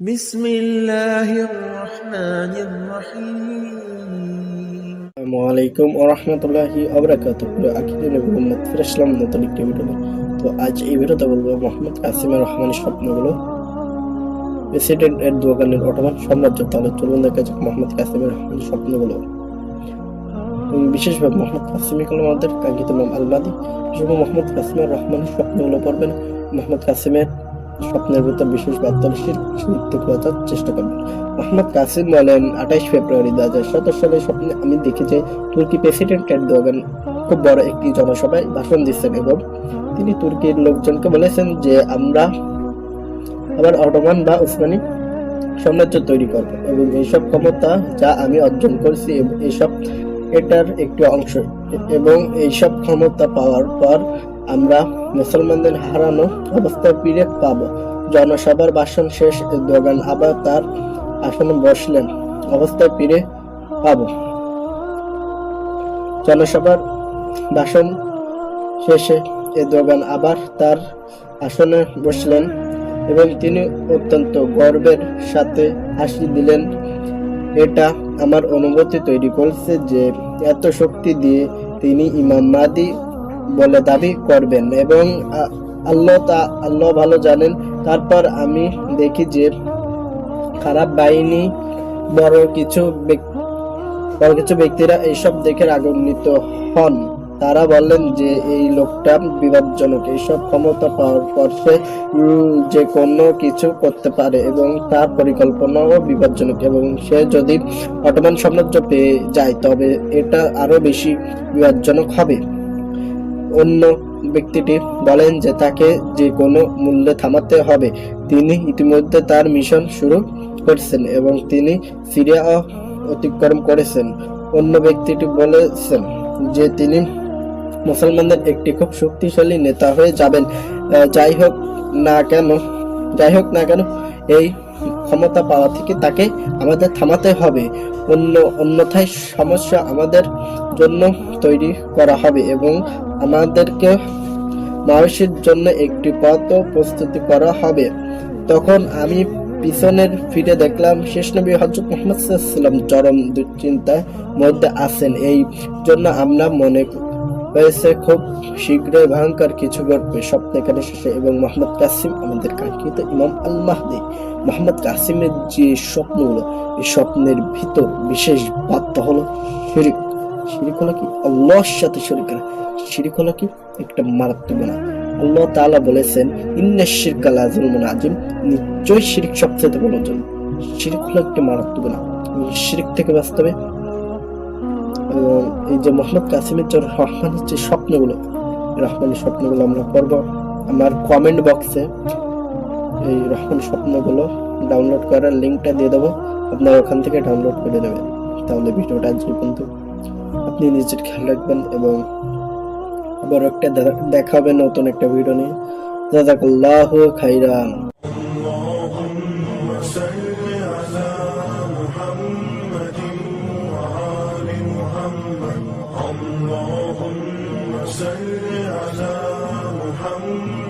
بسم الله الرحمن الرحيم আসসালামু আলাইকুম ও রহমতুল্লাহি আবরাকাত আকিদুল নবী মোহাম্মদ ফিরাসলাম নতুন একটি ভিডিও তো আজ এই ভিডিওতে বলবো মোহাম্মদ কাসিমের রহমানের স্বপ্নগুলো প্রেসিডেন্ট এর দোকানের অটোমান সাম্রাজ্য তাহলে চলুন দেখা যাক মোহাম্মদ কাসিমের রহমানের স্বপ্নগুলো এবং বিশেষভাবে মোহাম্মদ কাসিম হল আমাদের কাঙ্ক্ষিত নাম আলমাদি বিশেষভাবে মোহাম্মদ কাসিমের রহমানের স্বপ্নগুলো পড়বেন মোহাম্মদ কাসিমের স্বপ্নের ভিতর বিশেষ বার্তালশীল থেকে বাঁচার চেষ্টা করবেন। মোহাম্মদ কাসিম বলেন, আঠাইশ ফেব্রুয়ারি দু হাজার সতেরো সালে স্বপ্নে আমি দেখি যে তুর্কি প্রেসিডেন্ট এরদোগান খুব বড় একটি জনসভায় ভাষণ দিচ্ছেন এবং তিনি তুর্কির লোকজনকে বলেছেন যে, আমরা আবার অটোমান বা উসমানী সাম্রাজ্য তৈরি করব এবং এইসব ক্ষমতা যা আমি অর্জন করেছি, এইসব এটার একটি অংশ এবং এইসব ক্ষমতা পাওয়ার পর আমরা মুসলমানদের হারানো অবস্থায় ফিরে পাব। জনসভার ভাষণ শেষ দোগান আবার তার আসনে বসলেন। অবস্থায় ফিরে পাব। জনসভার ভাষণ শেষে এ দোগান আবার তার আসনে বসলেন এবং তিনি অত্যন্ত গর্বের সাথে হাসি দিলেন, এটা আমার অনুভূতি তৈরি করছে যে এত শক্তি দিয়ে তিনি ইমাম মাদি বলে দাবি করবেন এবং আল্লাহ তা, আল্লাহ ভালো জানেন। তারপর আমি দেখি যে খারাপ বাহিনী, বড় কিছু বড় কিছু ব্যক্তিরা এইসব দেখে রাগান্বিত হন। তারা বললেন যে এই লোকটা বিপজ্জনক, এইসব ক্ষমতা পাওয়ার পর সে যে কোনো কিছু করতে পারে এবং তার পরিকল্পনাও বিপজ্জনক এবং সে যদি অটোমান সাম্রাজ্য পেয়ে যায়, তবে এটা আরও বেশি বিপজ্জনক হবে। অন্য ব্যক্তিটি বলেন যে তাকে যে কোনো মূল্যে থামাতে হবে। তিনি ইতিমধ্যে তার মিশন শুরু করেছেন এবং তিনি সিরিয়া অতিক্রম করেছেন। অন্য ব্যক্তিটি বলেছেন যে তিনি মুসলমানদের একটি খুব শক্তিশালী নেতা হয়ে যাবেন। যাই হোক না কেন, যাই হোক না কেন, এই ক্ষমতা পাওয়া থেকে তাকে আমাদের থামাতে হবে। অন্য, অন্যথায় সমস্যা আমাদের জন্য তৈরি করা হবে এবং আমাদেরকে মানুষের জন্য একটি পথও প্রস্তুতি করা হবে। তখন আমি পিছনের ফিরে দেখলাম, শেষ নবী হজরত মোহাম্মদ সাল্লাম চরম দুশ্চিন্তার মধ্যে আছেন। এই জন্য আমরা মনে হয়েছে খুব শীঘ্রই ভয়ঙ্কর কিছু ঘটবে। স্বপ্নকালে শেষে এবং মোহাম্মদ কাসিম আমাদের কাঙ্ক্ষিত ইমাম আল মাহদি মোহাম্মদ কাসিমের যে স্বপ্নগুলো এই স্বপ্নের ভিতর বিশেষ বার্তা হলো শিরিক। শিরিক হলো কি? আল্লাহর সাথে শরিক করা। শিরিক হলো কি? একটা মারাত্মক গুনাহ। আল্লাহ তাআলা বলেছেন, ইন্না শিরকা লাযুলমুন আযীম। নিশ্চয়ই শিরিক সবচেয়ে বড় জন্য শিরিক হলো একটা মারাত্মক এবং শিরিক থেকে বাঁচতে হবে। এবং এই যে মোহাম্মদ কাসিমের যে রহমানের যে স্বপ্নগুলো রহমানের স্বপ্নগুলো আমরা পড়ব। আমার কমেন্ট বক্সে এই রহমান স্বপ্নগুলো ডাউনলোড করার লিঙ্কটা দিয়ে দেবো। আপনারা ওখান থেকে ডাউনলোড করে নেবেন তাহলে ভিডিওটা আজ পর্যন্ত। আপনি নিজের খেয়াল রাখবেন এবং আবার একটা দেখা- দেখা হবে নতুন একটা ভিডিও নিয়ে জাজাকাল্লাহ খাইরান اللهم صل على محمد